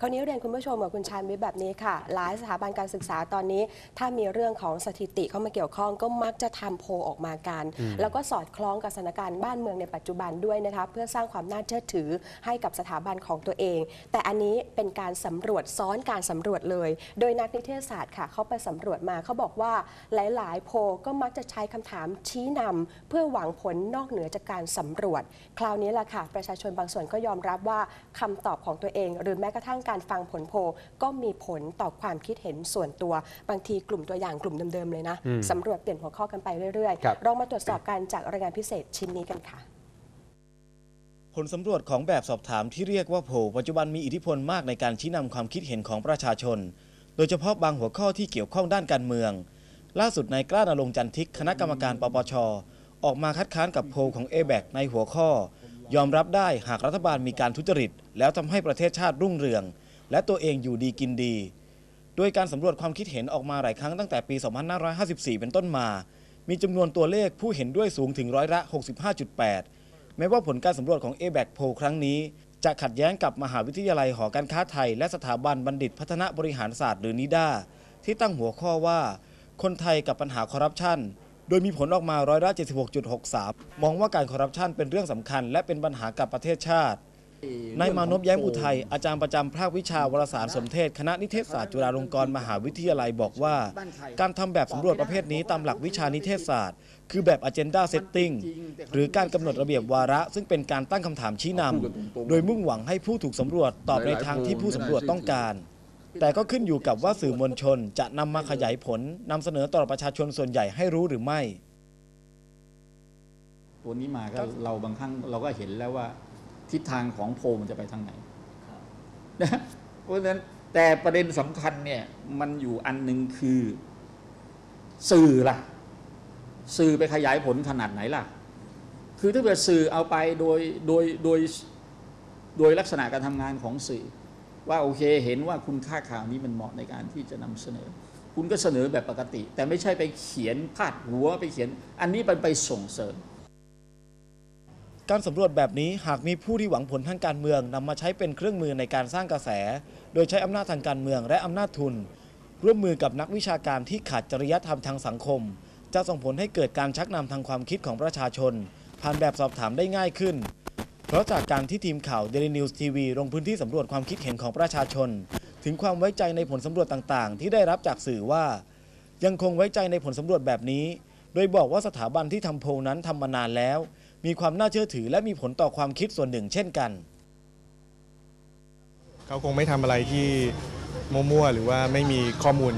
คราวนี้เรียนคุณผู้ชมกับคุณชานวิทย์แบบนี้ค่ะ หลายสถาบันการศึกษาตอนนี้ ถ้ามีเรื่องของสถิติเข้ามาเกี่ยวข้องก็มักจะทำโพลออกมากัน แล้วก็สอดคล้องกับสถานการณ์บ้านเมืองในปัจจุบันด้วยนะคะเพื่อสร้างความน่าเชื่อถือให้กับสถาบันของตัวเอง แต่อันนี้เป็นการสำรวจซ้อนการสำรวจเลย โดยนักนิเทศศาสตร์ค่ะเขาไปสำรวจมาเขาบอกว่าหลาย ๆ โพลก็มักจะใช้คำถามชี้นำเพื่อหวังผลนอกเหนือจากการสำรวจ คราวนี้แหละค่ะ ประชาชนบางส่วนก็ยอมรับว่าคำตอบของตัวเอง หรือแม้กระทั่งการฟังผลโพลก็มีผลต่อความคิดเห็นส่วนตัว บางทีกลุ่มตัวอย่างกลุ่มเดิมๆเลยนะสำรวจเปลี่ยนหัวข้อกันไปเรื่อยครับๆเรามาตรวจสอบกันจากรายงานพิเศษชิ้นนี้กันค่ะผลสำรวจของแบบสอบถามที่เรียกว่าโพลปัจจุบันมีอิทธิพลมากในการชี้นำความคิดเห็นของประชาชน โดยเฉพาะบางหัวข้อที่เกี่ยวข้องด้านการเมือง ล่าสุดนายกล้านรงค์จันทิก คณะกรรมการปปช ออกมาคัดค้านกับโพลของ a b a c ในหัวข้อ ยอมรับได้หากรัฐบาลมีการทุจริต แล้วทำให้ประเทศชาติรุ่งเรือง และตัวเองอยู่ดีกินดี โดยการสำรวจความคิดเห็นออกมาหลายครั้งตั้งแต่ปี 2554 เป็นต้นมา มีจำนวนตัวเลขผู้เห็นด้วยสูงถึงร้อยละ 65.8 แม้ว่าผลการสำรวจของ a b a c โพลครั้งนี้ จะขัดแย้งกับมหาวิทยาลัยหอการค้าไทย และสถาบันบัณฑิตพัฒนบริหารศาสตร์หรือนิด้าที่ตั้งหัวข้อว่า คนไทยกับปัญหาคอร์รัปชัน โดยมีผลออกมาร้อยละ76.63 มองว่าการคอร์รัปชันเป็นเรื่องสำคัญ และเป็นปัญหากับประเทศชาตินายมานพแย้มอุทัยอาจารย์ประจำภาควิชาวารสารสมเทศ คณะนิเทศศาสตร์จุฬาลงกรณ์มหาวิทยาลัยบอกว่า การทำแบบสำรวจประเภทนี้ตามหลักวิชานิเทศศาสตร์ คือแบบ agenda setting หรือการกำหนดระเบียบวาระ ซึ่งเป็นการตั้งคำถามชี้นำโดยมุ่งหวังให้ผู้ถูกสำรวจตอบในทางที่ผู้สำรวจต้องการ แต่ก็ขึ้นอยู่กับว่าสื่อมวลชนจะนำมาขยายผลนำเสนอต่อประชาชนส่วนใหญ่ให้รู้หรือไม่ ตัวนี้มาก็เราบางครั้งเราก็เห็นแล้วว่าทิศทางของโพลมันจะไปทางไหนนะเพราะฉะนั้นแต่ประเด็นสำคัญเนี่ยมันอยู่อันหนึ่งคือ สื่อล่ะ สื่อไปขยายผลขนาดไหนล่ะ คือถ้าเกิดสื่อเอาไปโดยโดยโดยโดยลักษณะการทำงานของสื่อ ว่าโอเคเห็นว่าคุณค่าข่าวนี้มันเหมาะในการที่จะนำเสนอ คุณก็เสนอแบบปกติ แต่ไม่ใช่ไปเขียนพาดหัวไปเขียน อันนี้มันไปส่งเสริม การสำรวจแบบนี้หากมีผู้ที่หวังผลทางการเมืองนำมาใช้เป็นเครื่องมือในการสร้างกระแส โดยใช้อำนาจทางการเมืองและอำนาจทุน ร่วมมือกับนักวิชาการที่ขาดจริยธรรมทางสังคม จะส่งผลให้เกิดการชักนำทางความคิดของประชาชน ผ่านแบบสอบถามได้ง่ายขึ้น เพราะจากการที่ทีมข่าว Daily News TV ลงพื้นที่สำรวจความคิดเห็นของประชาชน ถึงความไว้ใจในผลสำรวจต่างๆ ที่ได้รับจากสื่อว่า ยังคงไว้ใจในผลสำรวจแบบนี้ โดยบอกว่าสถาบันที่ทำโพลนั้นทำมานานแล้ว มีความน่าเชื่อถือและมีผลต่อความคิดส่วนหนึ่งเช่นกัน เขาคงไม่ทำอะไรที่มั่วๆหรือว่าไม่มีข้อมูล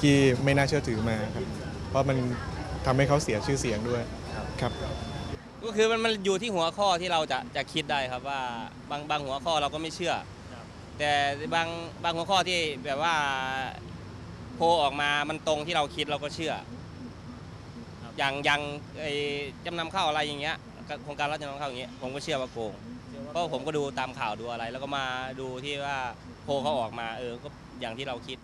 ที่ไม่น่าเชื่อถือมาครับเพราะมันทำให้เขาเสียชื่อเสียงด้วยครับ ก็คือมันมันอยู่ที่หัวข้อที่เราจะจะคิดได้ครับว่าบางบางหัวข้อเราก็ไม่เชื่อแต่บางบางหัวข้อที่แบบว่าโพลออกมามันตรงที่เราคิดเราก็เชื่ออย่างอย่างไอ้จำนำข้าวอะไรอย่างเงี้ยโครงการรับจำนำข้าวอย่างเงี้ยผมก็เชื่อว่าโกง เพราะผมก็ดูตามข่าวดูอะไร แล้วก็มาดูที่ว่าโพลเขาออกมาเออก็อย่างที่เราคิด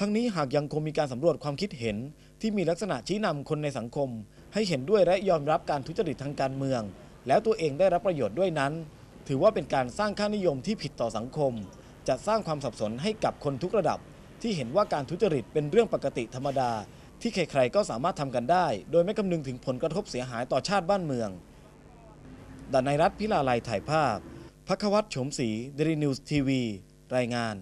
ทั้งนี้หากยังคงมีการสำรวจความคิดเห็น ที่มีลักษณะชี้นำคนในสังคม ให้เห็นด้วยและยอมรับการทุจริตทางการเมือง แล้วตัวเองได้รับประโยชน์ด้วยนั้น ถือว่าเป็นการสร้างค่านิยมที่ผิดต่อสังคม จะสร้างความสับสนให้กับคนทุกระดับ ที่เห็นว่าการทุจริตเป็นเรื่องปกติธรรมดา ที่ใครๆก็สามารถทำกันได้ โดยไม่คำนึงถึงผลกระทบเสียหายต่อชาติบ้านเมืองดานายรัฐพิลาลัยถ่ายภาพพักวัตรโฉมศรีเดลินิวส์ทีวี รายงาน